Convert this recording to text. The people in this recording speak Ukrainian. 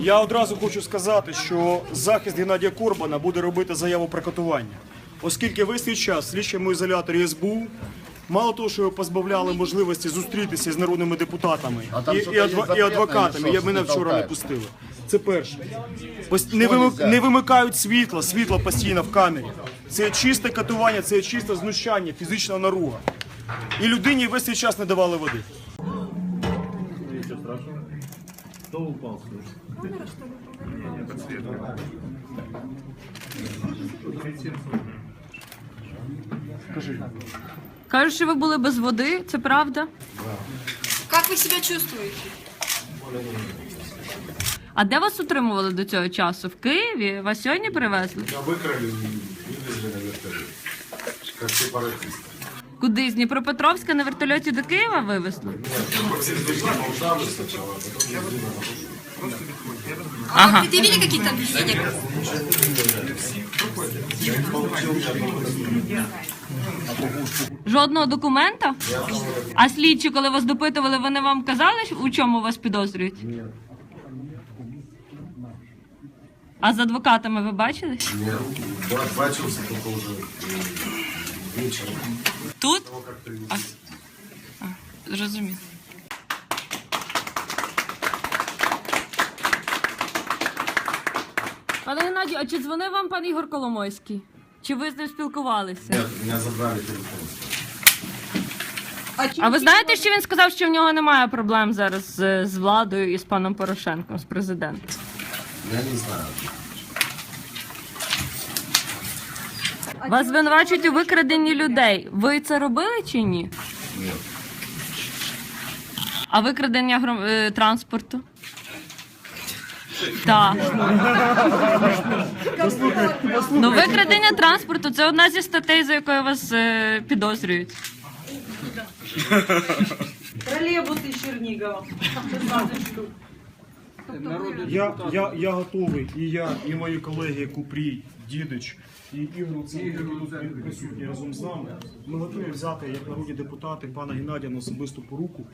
Я одразу хочу сказати, що захист Геннадія Корбана буде робити заяву про катування, оскільки весь цей час в слідчому ізоляторі СБУ мало того, що його позбавляли можливості зустрітися з народними депутатами і, і, адва- і адвокатами. Я мене вчора не пустили. Це перше. Пос- Не, вимик- не вимикають світло, світло постійно в камері. Це чисте катування, це чисте знущання, фізична наруга. І людині весь цей час не давали води Кажуть, що ви були без води, це правда? Как вы себя чувствуете? А де вас утримували до цього часу? В Києві? Вас сьогодні привезли? Меня выкрали и вывезли на вертолете. Как сепаратисты. Куди? З Дніпропетровська на вертольоті до Києва вивезли? Мы все пришли в Полтаву сначала, а потом везли на А вы предъявили какие-то обвинения? Жодного документа? А слідчі, коли вас допитували, вони вам казали, у чому вас підозрюють? А з адвокатами ви бачились? Нет, брат бачился Тут? А, а, зрозумів. Пане Геннадію, а чи дзвонив вам пан Ігор Коломойський? Чи ви з ним спілкувалися? Нет, меня забрали телефон. А ви знаєте, що він сказав, що в нього немає проблем зараз з, з владою і з паном Порошенком, з президентом? Я не знаю. Вас звинувачують у викраденні людей. Ви це робили чи ні? Ні. А викрадення гром... е, транспорту? Так. Ну, викрадення транспорту це одна зі статей, за якою вас е, підозрюють. Троллейбусы Чернигова. 16 штук. Я, я, я готовий, і я, і мої колеги Купрій, Дідич, і Ігор Луценко, які тут присутні разом з нами. Ми готові взяти як народні депутати пана Геннадія на особисту поруку